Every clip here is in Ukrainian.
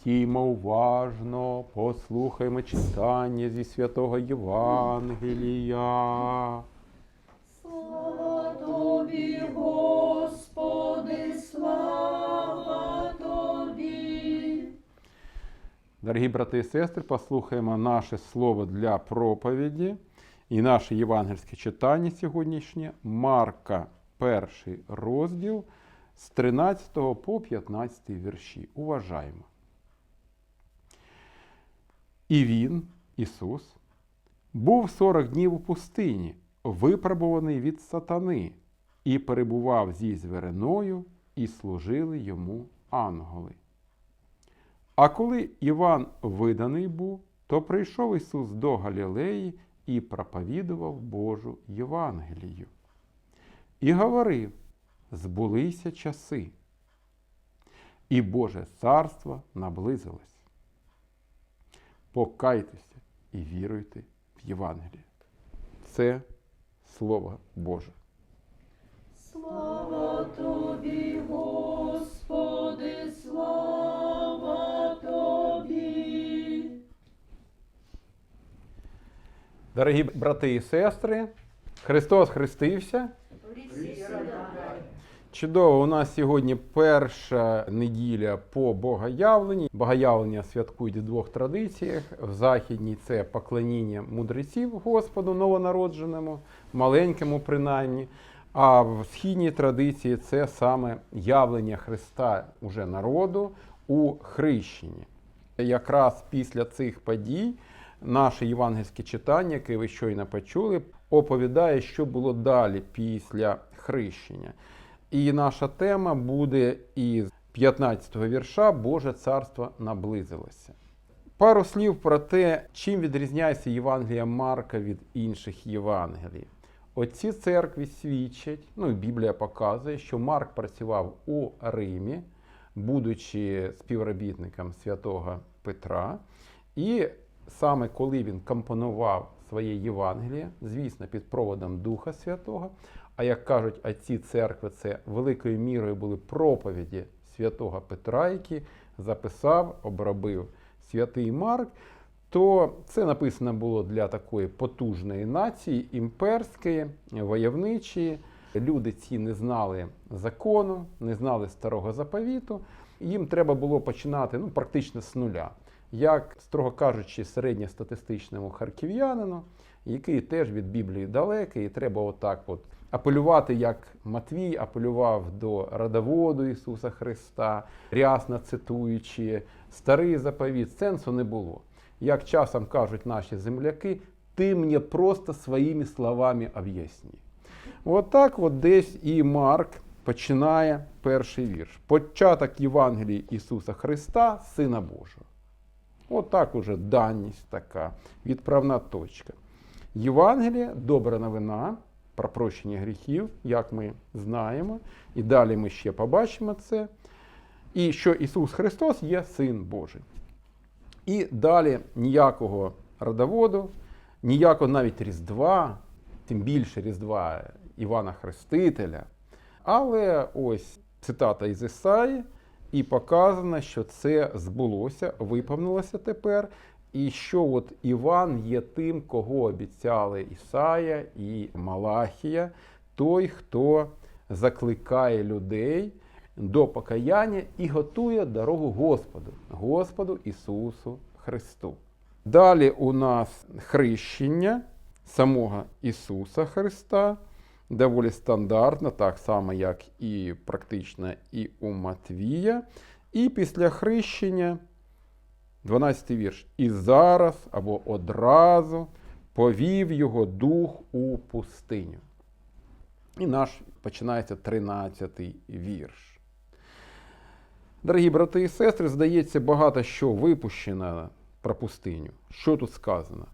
Стіймо уважно, послухаймо читання зі святого Євангелія. Слава тобі, Господи, слава тобі. Дорогі брати і сестри, послухаємо наше слово для проповіді і наше євангельське читання сьогоднішнє Марка, перший розділ з 13 по 15 вірші. Уважаємо. І він, Ісус, був 40 днів у пустині, випробуваний від сатани, і перебував зі звіриною, і служили йому ангели. А коли Іван виданий був, то прийшов Ісус до Галілеї і проповідував Божу Євангелію. І говорив: збулися часи, і Боже царство наблизилось. Покайтеся і віруйте в Євангеліє. Це Слово Боже. Слава тобі, Господи, слава тобі. Дорогі брати і сестри, Христос хрестився. Чудово, у нас сьогодні перша неділя по богоявленні. Богоявлення святкують в двох традиціях. В західній це поклоніння мудреців Господу новонародженому, маленькому принаймні. А в східній традиції це саме явлення Христа уже народу у хрещенні. Якраз після цих подій наше євангельське читання, яке ви щойно почули, оповідає, що було далі після хрещення. І наша тема буде із 15-го вірша Боже царство наблизилося. Пару слів про те, чим відрізняється Євангелія Марка від інших Євангелій. Оці церкві свідчать, ну і Біблія показує, що Марк працював у Римі, будучи співробітником святого Петра. І саме коли він компонував своє Євангеліє, звісно, під проводом Духа Святого, а як кажуть отці церкви, це великою мірою були проповіді святого Петра, які записав, обробив святий Марк, то це написано було для такої потужної нації, імперської, войовничої. Люди ці не знали закону, не знали старого заповіту. Їм треба було починати ну, практично з нуля. Як, строго кажучи, середньостатистичному харків'янину, який теж від Біблії далекий, і треба отак от апелювати, як Матвій апелював до родоводу Ісуса Христа, рясно цитуючи старий заповіт, сенсу не було. Як часом кажуть наші земляки, ти мені просто своїми словами об'ясні. Отак от, от десь і Марк починає перший вірш. Початок Євангелії Ісуса Христа, Сина Божого. Отак уже даність така, відправна точка. Євангелія, добра новина про прощення гріхів, як ми знаємо, і далі ми ще побачимо це. І що Ісус Христос є Син Божий. І далі ніякого родоводу, ніякого навіть Різдва, тим більше Різдва Івана Хрестителя. Але ось цитата із Ісаї, і показано, що це збулося, виповнилося тепер. І що от Іван є тим, кого обіцяли Ісая і Малахія, той, хто закликає людей до покаяння і готує дорогу Господу, Господу Ісусу Христу. Далі у нас хрещення самого Ісуса Христа, доволі стандартно, так само, як і практично і у Матвія. І після хрещення, 12 вірш, і зараз або одразу повів його дух у пустиню. І наш починається 13 вірш. Дорогі брати і сестри, здається, багато що випущено про пустиню. Що тут сказано?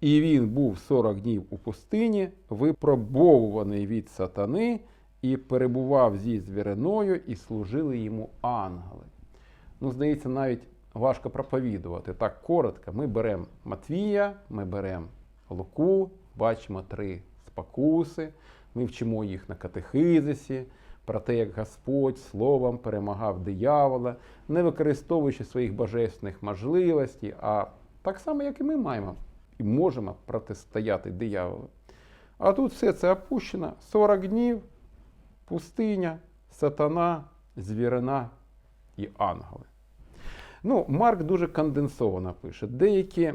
І він був 40 днів у пустині, випробовуваний від сатани, і перебував зі звіриною, і служили йому ангели. Ну, здається, навіть важко проповідувати. Так коротко. Ми беремо Матвія, ми беремо Луку, бачимо три спокуси, ми вчимо їх на катехизисі, про те, як Господь словом перемагав диявола, не використовуючи своїх божественних можливостей, а так само, як і ми маємо і можемо протистояти дияволу. А тут все це опущено 40 днів, пустиня, сатана, звірина і ангели. Ну, Марк дуже конденсовано пише. Деякі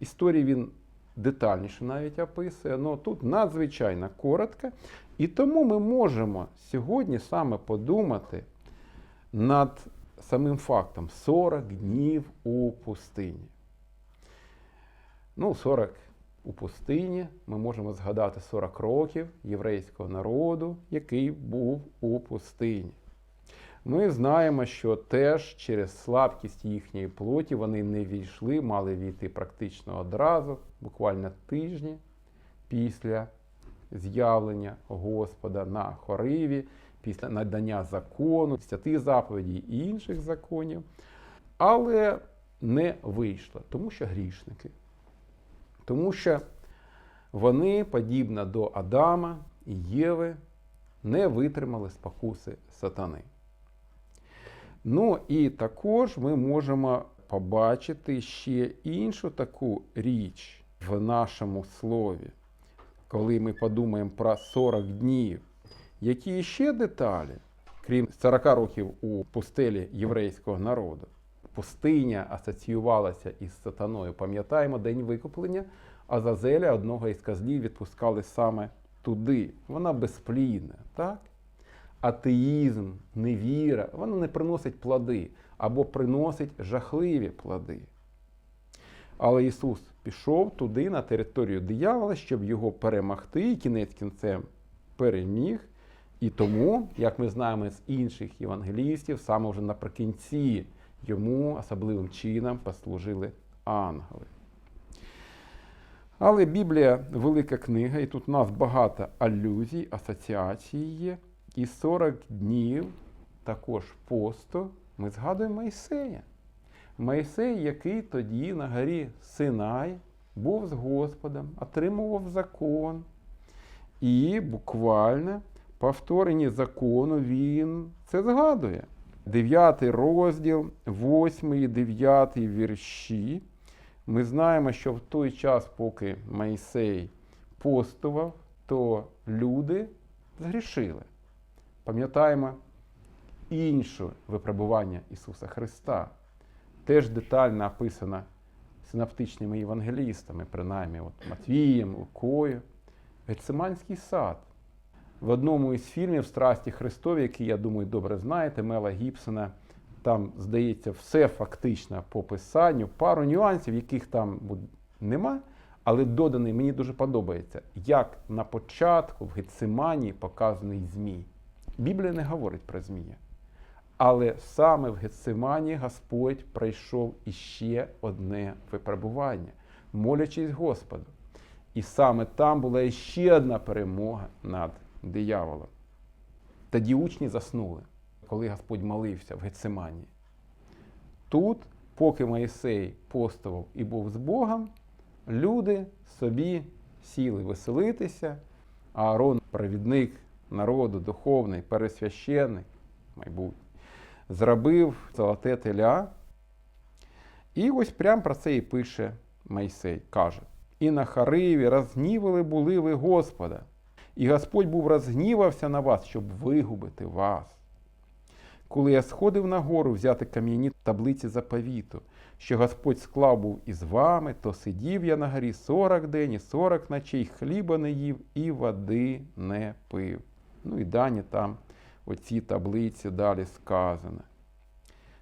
історії він детальніше навіть описує, але тут надзвичайно коротко. І тому ми можемо сьогодні саме подумати над самим фактом 40 днів у пустині. Ну, 40 у пустині ми можемо згадати 40 років єврейського народу, який був у пустині. Ми знаємо, що теж через слабкість їхньої плоті вони не війшли, мали війти практично одразу, буквально тижні після з'явлення Господа на хориві, після надання закону, десяти заповідей і інших законів. Але не вийшло, тому що грішники. Тому що вони, подібно до Адама і Єви, не витримали спокуси сатани. Ну і також ми можемо побачити ще іншу таку річ в нашому слові, коли ми подумаємо про 40 днів, які ще деталі, крім 40 років у пустелі єврейського народу. Пустиня асоціювалася із сатаною. Пам'ятаємо день викуплення, Азазеля, одного із козлів, відпускали саме туди. Вона безплідна, так? Атеїзм, невіра, воно не приносить плоди або приносить жахливі плоди. Але Ісус пішов туди, на територію диявола, щоб його перемогти, і кінець кінцем переміг. І тому, як ми знаємо з інших євангелістів, саме вже наприкінці йому особливим чином послужили ангели. Але Біблія велика книга, і тут у нас багато алюзій, асоціацій є. І 40 днів також посту ми згадуємо Майсея. Майсей, який тоді на горі Синай був з Господом, отримував закон. І буквально повторенні закону він це згадує. Дев'ятий розділ, восьмий і дев'ятий вірші. Ми знаємо, що в той час, поки Майсей постував, то люди згрішили. Пам'ятаємо інше випробування Ісуса Христа. Теж детально описано синаптичними євангелістами, принаймні от Матвієм, Лукою. Гециманський сад. В одному із фільмів Страсті Христові, який, я думаю, добре знаєте, Мела Гібсона, там, здається, все фактично по писанню, пару нюансів, яких там нема, але доданий мені дуже подобається, як на початку в Гецимані показаний Змій. Біблія не говорить про Змія. Але саме в Гецимані Господь пройшов іще одне випробування, молячись Господу. І саме там була іще одна перемога над дияволом. Тоді учні заснули, коли Господь молився в Гецимані. Тут, поки Моїсей постував і був з Богом, люди собі сіли веселитися, а Аарон, провідник народу, духовний, пересвященник, майбутній, зробив золоте теля. І ось прямо про це і пише Майсей. Каже: І на Хариві розгнівали були ви Господа, і Господь був розгнівався на вас, щоб вигубити вас. Коли я сходив на гору взяти кам'яні таблиці заповіту, що Господь склав був із вами, то сидів я на горі сорок день і сорок ночей, хліба не їв і води не пив. Ну і дані там оці таблиці далі сказано.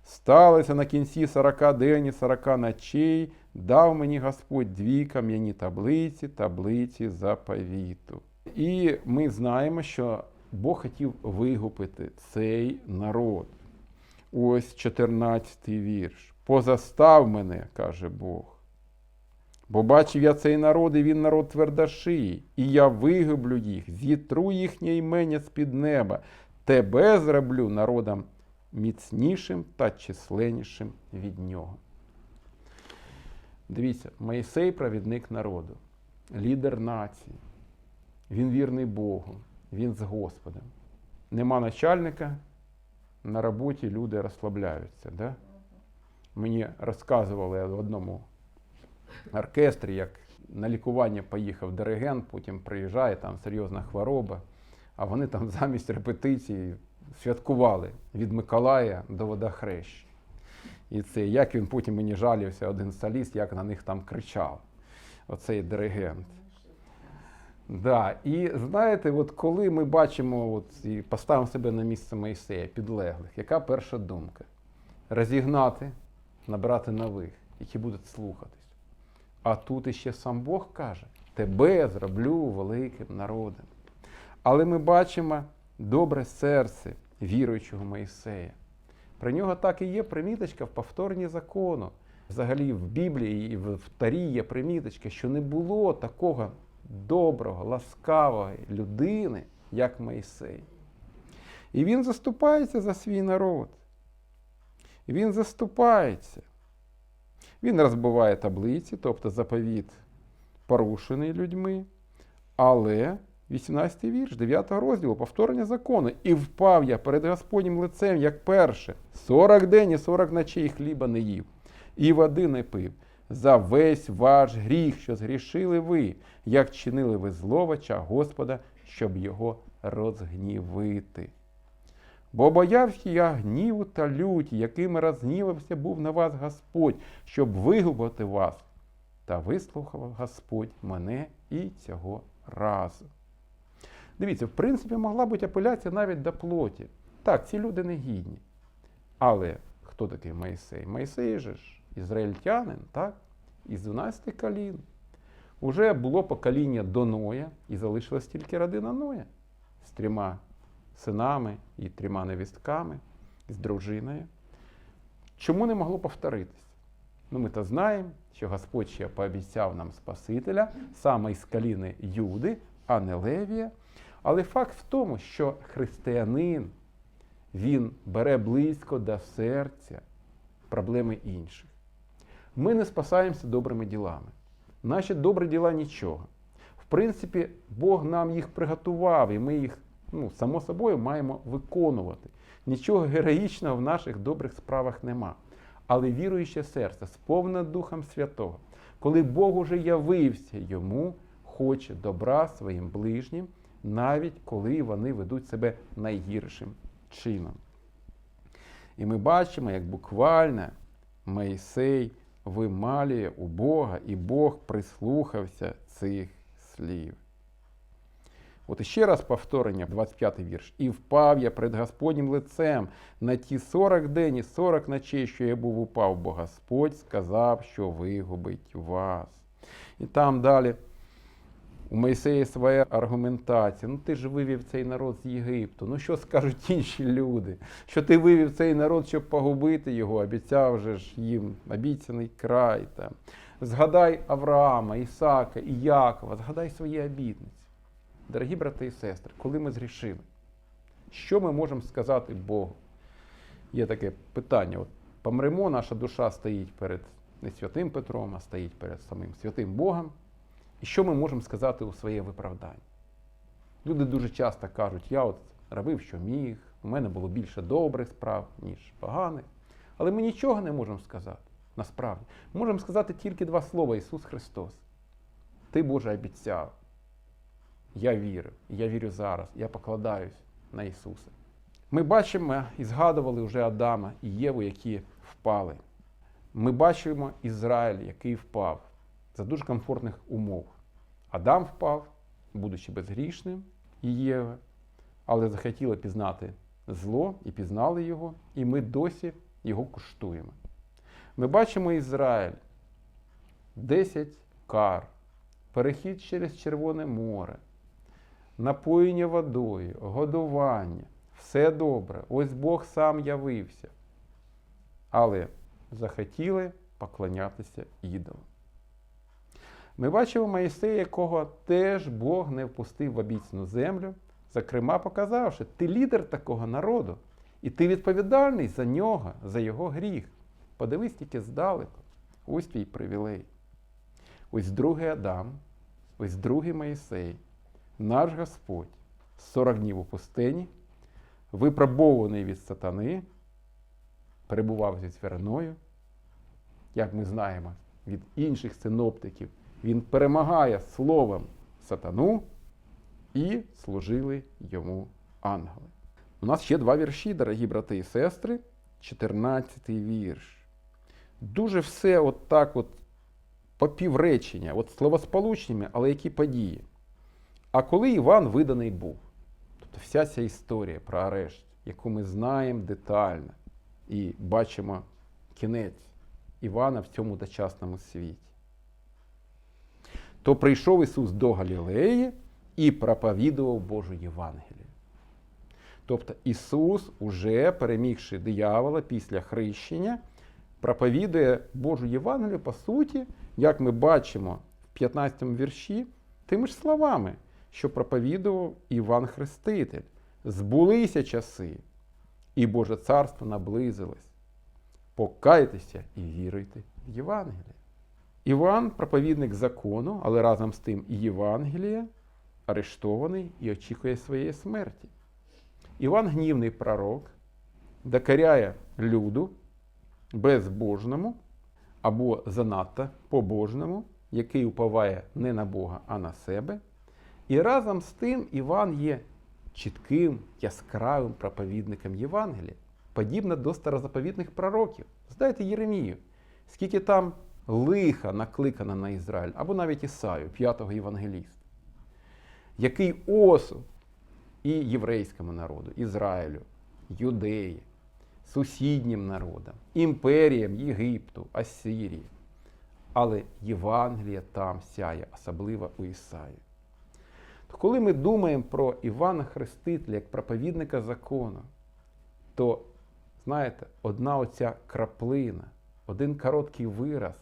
Сталося на кінці сорока день і сорока ночей, дав мені Господь дві кам'яні таблиці, таблиці заповіту. І ми знаємо, що Бог хотів вигупити цей народ. Ось 14 вірш. Позастав мене, каже Бог. Бо бачив я цей народ, і він народ твердошиї, і я вигублю їх, зітру їхнє імення з-під неба, тебе зроблю народом міцнішим та численнішим від нього. Дивіться, Моїсей провідник народу, лідер нації. Він вірний Богу, він з Господом. нема начальника, на роботі люди розслабляються. Да? Мені розказували одному оркестрі, як на лікування поїхав диригент, потім приїжджає, там серйозна хвороба, а вони там замість репетиції святкували від Миколая до Водохреща. І це як він потім мені жалівся, один соліст, як на них там кричав, оцей диригент. Да. І знаєте, от коли ми бачимо от, і поставимо себе на місце Моїсея, підлеглих, яка перша думка? Розігнати, набрати нових, які будуть слухатись. А тут іще сам Бог каже: тебе зроблю великим народом. Але ми бачимо добре серце віруючого Моїсея. Про нього так і є приміточка в повторенні закону. Взагалі в Біблії і в Тарі є приміточка, що не було такого доброго, ласкавого людини, як Моїсей. І він заступається за свій народ. Він заступається. Він розбиває таблиці, тобто заповіт порушений людьми. Але 18 вірш, 9 розділу, повторення закону. І впав я перед Господнім лицем, як перше, 40 день і 40 ночей хліба не їв, і води не пив. За весь ваш гріх, що згрішили ви, як чинили ви зло Господа, щоб його розгнівити. Бо боявся я гніву та люті, якими розгнівався був на вас Господь, щоб вигубити вас. Та вислухав Господь мене і цього разу. Дивіться, в принципі, могла бути апеляція навіть до плоті. Так, ці люди не гідні. Але хто такий Моїсей? Моїсей же ж ізраїльтянин, так? Із 12 колін. Уже було покоління до Ноя, і залишилась тільки родина Ноя з трьома синами і трьома невістками, з дружиною. Чому не могло повторитись? Ну, ми то знаємо, що Господь ще пообіцяв нам Спасителя саме із коліни Юди, а не Левія. Але факт в тому, що християнин він бере близько до серця проблеми інших. Ми не спасаємося добрими ділами. Наші добрі діла нічого. В принципі, Бог нам їх приготував, і ми їх, ну, само собою, маємо виконувати. Нічого героїчного в наших добрих справах нема. Але віруюче серце, сповнене Духом Святого, коли Бог уже явився йому, хоче добра своїм ближнім, навіть коли вони ведуть себе найгіршим чином. І ми бачимо, як буквально Моїсей вималює у Бога, і Бог прислухався цих слів. От іще раз повторення, 25 вірш. І впав я перед Господнім лицем на ті 40 день і 40 ночей, що я був упав, бо Господь сказав, що вигубить вас. І там далі у Мойсея своя аргументація. Ну ти ж вивів цей народ з Єгипту. Ну що скажуть інші люди? Що ти вивів цей народ, щоб погубити його, обіцяв же ж їм обіцяний край. Там. Згадай Авраама, Ісака і Якова, згадай свої обітниці. Дорогі брати і сестри, коли ми згрішили, що ми можемо сказати Богу? Є таке питання: от помремо, наша душа стоїть перед не святим Петром, а стоїть перед самим святим Богом. І що ми можемо сказати у своє виправдання? Люди дуже часто кажуть, я от робив, що міг, у мене було більше добрих справ, ніж поганих. Але ми нічого не можемо сказати насправді. Можемо сказати тільки два слова Ісус Христос. Ти, Боже, обіцяв. Я вірю, я вірю зараз, я покладаюсь на Ісуса. Ми бачимо і згадували вже Адама і Єву, які впали. Ми бачимо Ізраїль, який впав за дуже комфортних умов. Адам впав, будучи безгрішним, і Єва, але захотіли пізнати зло і пізнали його, і ми досі його куштуємо. Ми бачимо Ізраїль, 10 кар, перехід через Червоне море, напоєння водою, годування, все добре. Ось Бог сам явився. Але захотіли поклонятися ідолам. Ми бачимо Моїсея, якого теж Бог не впустив в обіцяну землю, зокрема показавши, ти лідер такого народу, і ти відповідальний за нього, за його гріх. Подивись тільки здалеку, ось твій привілей. Ось другий Адам, ось другий Моїсей, наш Господь, 40 днів у пустині, випробований від сатани, перебував зі звірною, як ми знаємо від інших синоптиків, він перемагає словом сатану і служили йому ангели. У нас ще два вірші, дорогі брати і сестри. 14 вірш. Дуже все от так от по от словосполучними, але які події. А коли Іван виданий був, тобто вся ця історія про арешт, яку ми знаємо детально і бачимо кінець Івана в цьому дочасному світі, то прийшов Ісус до Галілеї і проповідував Божу Євангелію. Тобто Ісус, уже перемігши диявола після хрещення, проповідує Божу Євангелію, по суті, як ми бачимо в 15 вірші, тими ж словами, що проповідував Іван Хреститель. Збулися часи, і Боже царство наблизилось. Покайтеся і віруйте в Євангеліє. Іван, проповідник закону, але разом з тим і Євангелія, арештований і очікує своєї смерті. Іван гнівний пророк, докоряє люду безбожному або занадто побожному, який уповає не на Бога, а на себе. І разом з тим Іван є чітким, яскравим проповідником Євангелія, подібно до старозаповітних пророків. Здайте Єремію, скільки там лиха накликано на Ізраїль, або навіть Ісаю, п'ятого євангеліста, який осуд і єврейському народу, Ізраїлю, Юдеї, сусіднім народам, імперіям Єгипту, Асирії. Але Євангелія там сяє, особливо у Ісаї. То коли ми думаємо про Івана Хрестителя як проповідника закону, то, знаєте, одна оця краплина, один короткий вираз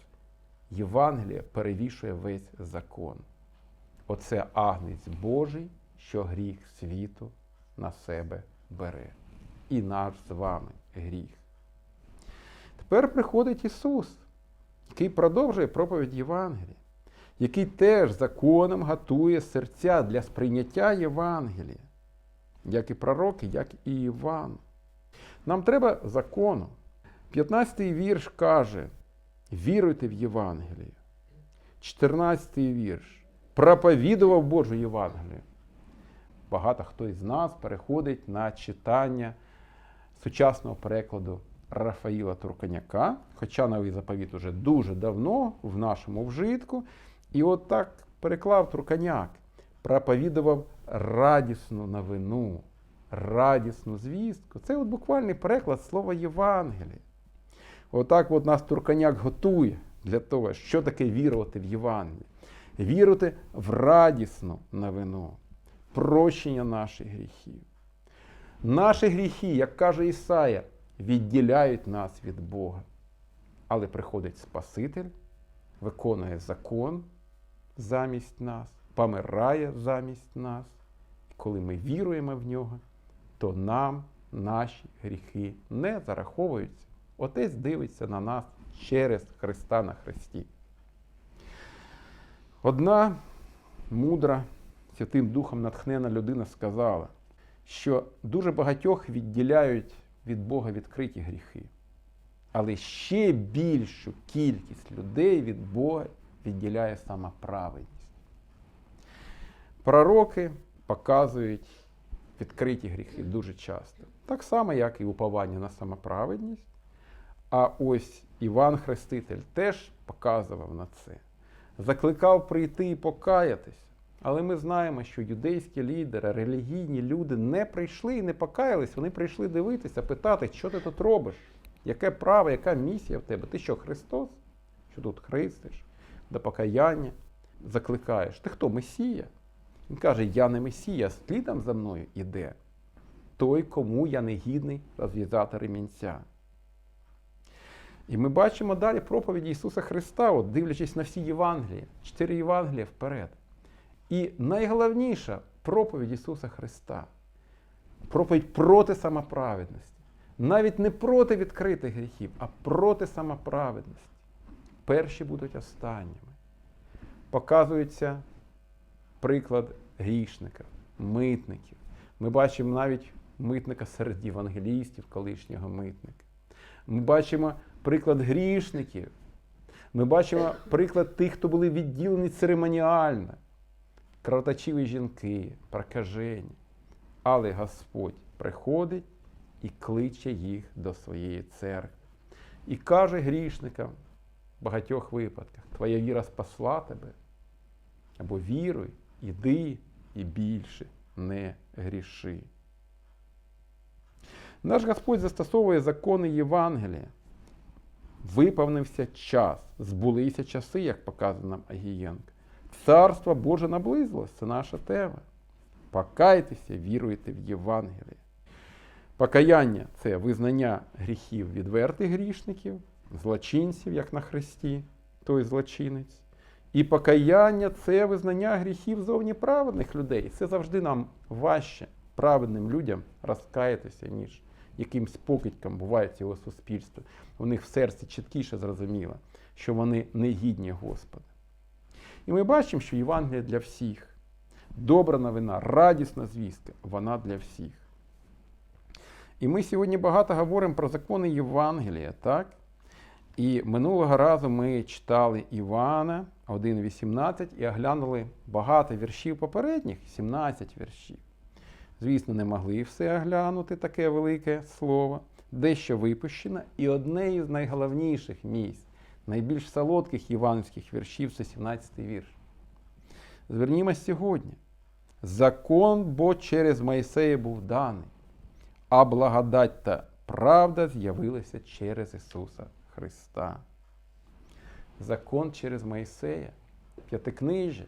Євангелія перевішує весь закон. Оце агнець Божий, що гріх світу на себе бере. І наш з вами гріх. Тепер приходить Ісус, який продовжує проповідь Євангелія, який теж законом готує серця для сприйняття Євангелія, як і пророки, як і Іван. Нам треба закону. 15-й вірш каже: віруйте в Євангеліє. 14-й вірш. Проповідував Божу Євангелію. Багато хто із нас переходить на читання сучасного перекладу Рафаїла Турканяка, хоча новий заповіт уже дуже давно в нашому вжитку. І от так переклав Турканяк, проповідував радісну новину, радісну звістку. Це от буквальний переклад слова Євангелія. Отак от нас Турканяк готує для того, що таке вірувати в Євангеліє. Вірувати в радісну новину, прощення наших гріхів. Наші гріхи, як каже Ісая, відділяють нас від Бога. Але приходить Спаситель, виконує закон замість нас, помирає замість нас. Коли ми віруємо в нього, то нам наші гріхи не зараховуються. Отець дивиться на нас через Христа на Христі. Одна мудра, Святим Духом натхнена людина сказала, що дуже багатьох відділяють від Бога відкриті гріхи. Але ще більшу кількість людей від Бога відділяє сама праведність. Пророки показують відкриті гріхи дуже часто. Так само, як і уповання на самоправедність. А ось Іван Хреститель теж показував на це. Закликав прийти і покаятись. Але ми знаємо, що юдейські лідери, релігійні люди не прийшли і не покаялись, вони прийшли дивитися, питати, що ти тут робиш, яке право, яка місія в тебе? Ти що, Христос? Що тут хрестиш? До покаяння закликаєш. Ти хто? Месія? Він каже: Я не Месія, слідом за мною іде той, кому я не гідний розв'язати ремінця. І ми бачимо далі проповіді Ісуса Христа, от, дивлячись на всі Євангелії, чотири Євангелія вперед. І найголовніша проповідь Ісуса Христа проповідь проти самоправедності. Навіть не проти відкритих гріхів, а проти самоправедності. Перші будуть останніми. Показується приклад грішника, митників. Ми бачимо навіть митника серед євангелістів, колишнього митника. Ми бачимо приклад грішників. Ми бачимо приклад тих, хто були відділені церемоніально. Кровоточиві жінки, прокажені. Але Господь приходить і кличе їх до своєї церкви. І каже грішникам в багатьох випадках: Твоя віра спасла тебе. Або віруй, іди і більше не гріши. Наш Господь застосовує закони Євангелія. Виповнився час, збулися часи, як показано нам Агієнко. Царство Боже наблизилось, це наша тема. Покайтеся, віруйте в Євангеліє. Покаяння це визнання гріхів відвертих грішників, злочинців, як на Христі, той злочинець. І покаяння це визнання гріхів зовні праведних людей. Це завжди нам важче праведним людям розкаятися, ніж якимсь покидькам буває цього суспільства. У них в серці чіткіше зрозуміло, що вони не гідні Господа. І ми бачимо, що Євангелія для всіх. Добра новина, радісна звістка, вона для всіх. І ми сьогодні багато говоримо про закони Євангелія, так? І минулого разу ми читали Івана 1.18 і оглянули багато віршів попередніх, 17 віршів. Звісно, не могли все оглянути, таке велике слово, дещо випущено. І одне із найголовніших місць, найбільш солодких іванських віршів це 17 вірш. Звернімось сьогодні. Закон, бо через Моїсея був даний, а благодать та правда з'явилася через Ісуса Христа. Закон через Моїсея, п'ятикнижжя.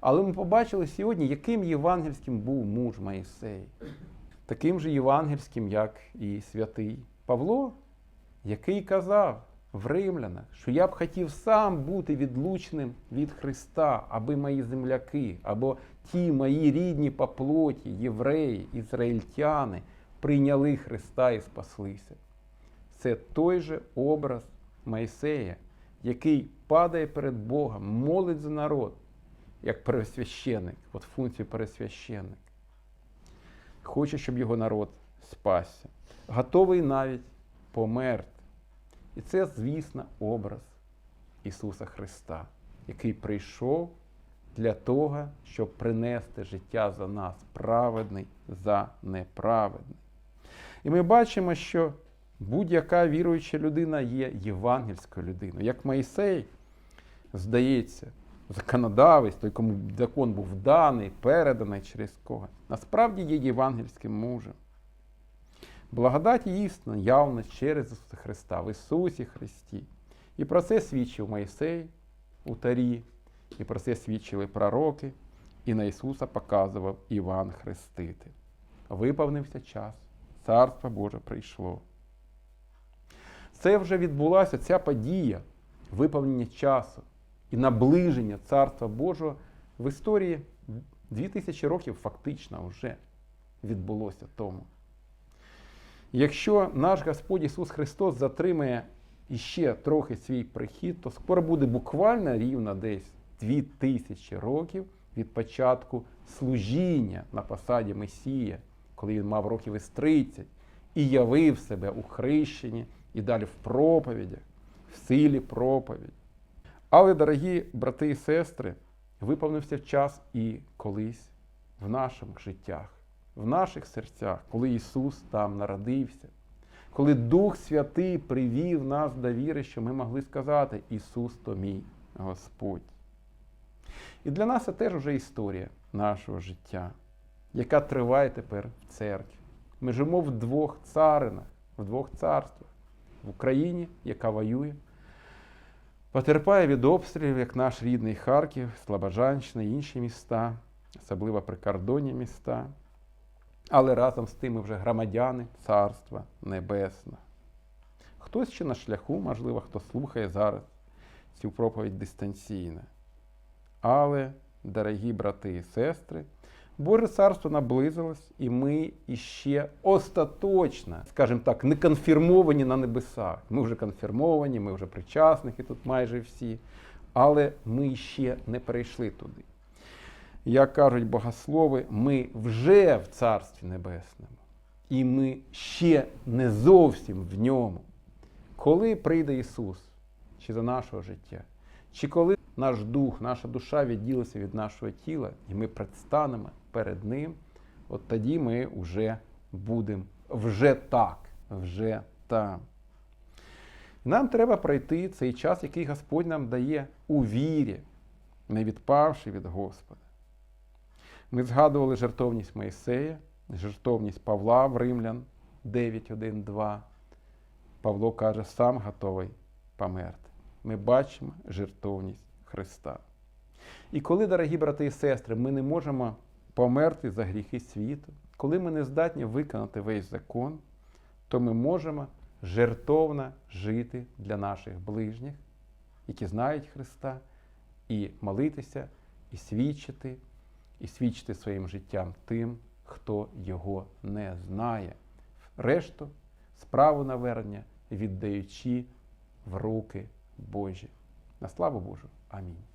Але ми побачили сьогодні, яким євангельським був муж Моїсей. Таким же євангельським, як і святий Павло, який казав в римлянах, що я б хотів сам бути відлучним від Христа, аби мої земляки, або ті мої рідні по плоті, євреї, ізраїльтяни, прийняли Христа і спаслися. Це той же образ Моїсея, який падає перед Богом, молить за народ, як пересвященик, от функцію пересвященик. Хоче, щоб його народ спасся. Готовий навіть померти. І це, звісно, образ Ісуса Христа, який прийшов для того, щоб принести життя за нас, праведний за неправедний. І ми бачимо, що будь-яка віруюча людина є євангельською людиною. Як Моїсей, здається, законодавець, той, кому закон був даний, переданий через кого, насправді є євангельським мужем. Благодать істина явна через Ісуса Христа, в Ісусі Христі. І про це свідчив Моїсей у Тарі, і про це свідчили пророки, і на Ісуса показував Іван Хреститель. Виповнився час, Царство Боже прийшло. Це вже відбулася ця подія, виповнення часу і наближення Царства Божого в історії 2000 років фактично вже відбулося тому. Якщо наш Господь Ісус Христос затримає іще трохи свій прихід, то скоро буде буквально рівно десь 2000 років від початку служіння на посаді Месія, коли він мав років із 30 і явив себе у хрещенні і далі в проповідях, в силі проповіді. Але, дорогі брати і сестри, виповнився час і колись в наших життях, в наших серцях, коли Ісус там народився, коли Дух Святий привів нас до віри, що ми могли сказати Ісус то мій Господь. І для нас це теж вже історія нашого життя, яка триває тепер в церкві. Ми живемо в двох царинах, в двох царствах. В Україні, яка воює, потерпає від обстрілів, як наш рідний Харків, Слобожанщина інші міста, особливо прикордонні міста. Але разом з тим ми вже громадяни Царства Небесного. Хтось ще на шляху, можливо, хто слухає зараз цю проповідь дистанційно. Але, дорогі брати і сестри, Боже царство наблизилось, і ми іще остаточно, скажімо так, не конфірмовані на небесах. Ми вже конфірмовані, ми вже причасники тут майже всі, але ми ще не перейшли туди. Як кажуть богослови, ми вже в Царстві Небесному. і ми ще не зовсім в ньому. Коли прийде Ісус, чи за нашого життя, чи коли наш дух, наша душа відділиться від нашого тіла, і ми предстанемо перед Ним, от тоді ми вже будемо вже так, вже там. Нам треба пройти цей час, який Господь нам дає у вірі, не відпавши від Господа. Ми згадували жертовність Моїсея, жертовність Павла в Римлян 9.1.2. Павло каже, сам готовий померти. Ми бачимо жертовність Христа. І коли, дорогі брати і сестри, ми не можемо померти за гріхи світу, коли ми не здатні виконати весь закон, то ми можемо жертовно жити для наших ближніх, які знають Христа, і молитися, і свідчити, і свідчити своїм життям тим, хто його не знає. Решту справу навернення віддаючи в руки Божі. На славу Божу. Amém.